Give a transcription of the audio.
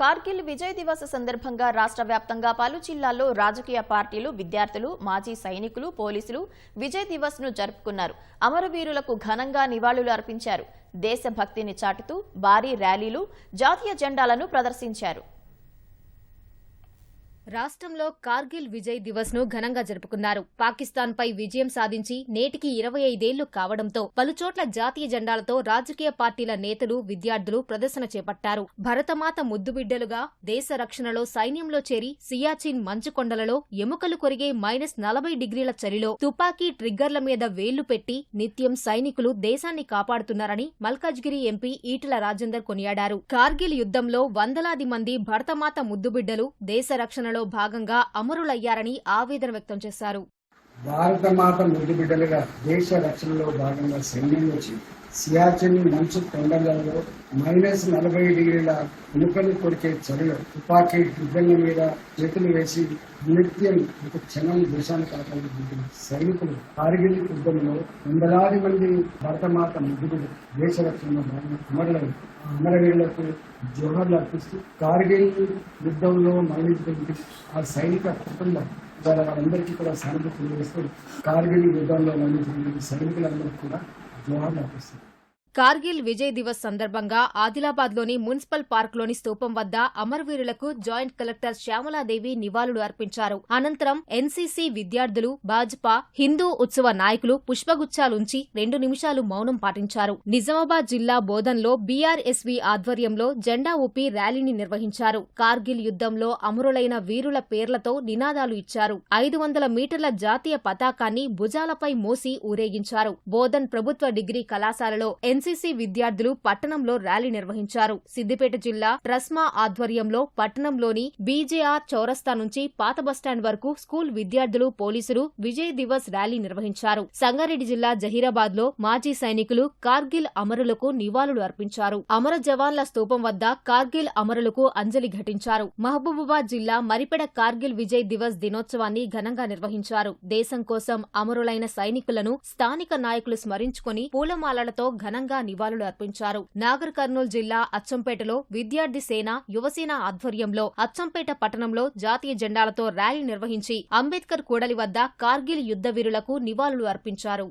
కార్గిల్ విజయ్ దివస్ సందర్భంగా రాష్ట్ర వ్యాప్తంగా పలు జిల్లాల్లో రాజకీయ పార్టీలు విద్యార్థులు మాజీ సైనికులు పోలీసులు విజయ్ దివస్ను జరుపుకున్నారు. అమరవీరులకు ఘనంగా నివాళులు అర్పించారు. దేశభక్తిని చాటుతూ భారీ ర్యాలీలు జాతీయ జెండాలను ప్రదర్శించారు. రాష్ట్రంలో కార్గిల్ విజయ్ దివస్ను ఘనంగా జరుపుకున్నారు. పాకిస్తాన్ పై విజయం సాధించి నేటికి ఇరవై ఐదేళ్ళు కావడంతో పలుచోట్ల జాతీయ జెండాలతో రాజకీయ పార్టీల నేతలు విద్యార్థులు ప్రదర్శన చేపట్టారు. భరతమాత ముద్దుబిడ్డలుగా దేశ రక్షణలో సైన్యంలో చేరి సియాచిన్ మంచుకొండలలో ఎముకలు కొరిగే మైనస్ నలభై డిగ్రీల చలిలో తుపాకీ ట్రిగ్గర్ల మీద వేళ్ళు పెట్టి నిత్యం సైనికులు దేశాన్ని కాపాడుతున్నారని మల్కాజ్గిరి ఎంపీ ఈటల రాజేందర్ కొనియాడారు. కార్గిల్ యుద్ధంలో వందలాది మంది భరతమాత ముద్దుబిడ్డలు దేశ రక్షణలో భాగంగా అమరులయ్యారని ఆవేదన వ్యక్తం చేశారు. భారత మాత ముద్దు బిడ్డలుగా దేశ రక్షణలో భాగంగా సైన్యం వచ్చి సియాచిన్ మంచు కొండలలో మైనస్ నలభై డిగ్రీల ఎముకలు కొరికే చలిలో తుపాకీ యుద్ధంల మీద చేతులు వేసి నిత్యం ఒక క్షణం దేశాన్ని కాపాడుకుంటున్న సైనికులు కార్గిల్ యుద్ధంలో వందలాది మంది భారతమాత ముగ్గురు దేశ రక్షణలో భాగంగా అమరులైన ఆ అమరవీరులకు జోహర్లు అర్పిస్తూ కార్గిల్ యుద్ధంలో మరణించిన ఆ సైనిక కుటుంబం ద్వారా వాళ్ళందరికీ కూడా సానుభూతి తెలియజేస్తూ కార్గిల్ యుద్ధంలో మరణించిన సైనికులందరికీ కూడా జోహార్లు అర్పిస్తారు కార్గిల్ విజయ్ దివస్ సందర్భంగా ఆదిలాబాద్లోని మున్సిపల్ పార్క్లోని స్థూపం స్తూపం వద్ద అమరవీరులకు జాయింట్ కలెక్టర్ శ్యామలాదేవి నివాళులు అర్పించారు. అనంతరం ఎన్సీసీ విద్యార్థులు భాజపా హిందూ ఉత్సవ నాయకులు పుష్పగుచ్చాలుంచి రెండు నిమిషాలు మౌనం పాటించారు. నిజామాబాద్ జిల్లా బోధన్లో బీఆర్ఎస్వీ ఆధ్వర్యంలో జెండా ఊపి ర్యాలీని నిర్వహించారు. కార్గిల్ యుద్ధంలో అమరులైన వీరుల పేర్లతో నినాదాలు ఇచ్చారు. ఐదు వందల మీటర్ల జాతీయ పతాకాన్ని భుజాలపై మోసి ఊరేగించారు. బోధన్ ప్రభుత్వ డిగ్రీ కళాశాలలో ఎన్ ఎన్సీసీ విద్యార్థులు పట్టణంలో ర్యాలీ నిర్వహించారు. సిద్దిపేట జిల్లా ట్రస్మా ఆధ్వర్యంలో పట్టణంలోని బీజేఆర్ చౌరస్తా నుంచి పాత బస్టాండ్ వరకు స్కూల్ విద్యార్థులు పోలీసులు విజయ్ దివస్ ర్యాలీ నిర్వహించారు. సంగారెడ్డి జిల్లా జహీరాబాద్లో మాజీ సైనికులు కార్గిల్ అమరులకు నివాళులు అర్పించారు. అమర జవాన్ల స్తూపం వద్ద కార్గిల్ అమరులకు అంజలి ఘటించారు. మహబూబాబాద్ జిల్లా మరిపెడ కార్గిల్ విజయ్ దివస్ దినోత్సవాన్ని ఘనంగా నిర్వహించారు. దేశం కోసం అమరులైన సైనికులను స్థానిక నాయకులు స్మరించుకుని పూలమాలలతో ఘనంగా నివాళులు అర్పించారు. నాగర్ కర్నూలు జిల్లా అచ్చంపేటలో విద్యార్థి సేన యువసేన ఆధ్వర్యంలో అచ్చంపేట పట్టణంలో జాతీయ జెండాలతో ర్యాలీ నిర్వహించి అంబేద్కర్ కూడలి వద్ద కార్గిల్ యుద్ధ వీరులకు నివాళులు అర్పించారు.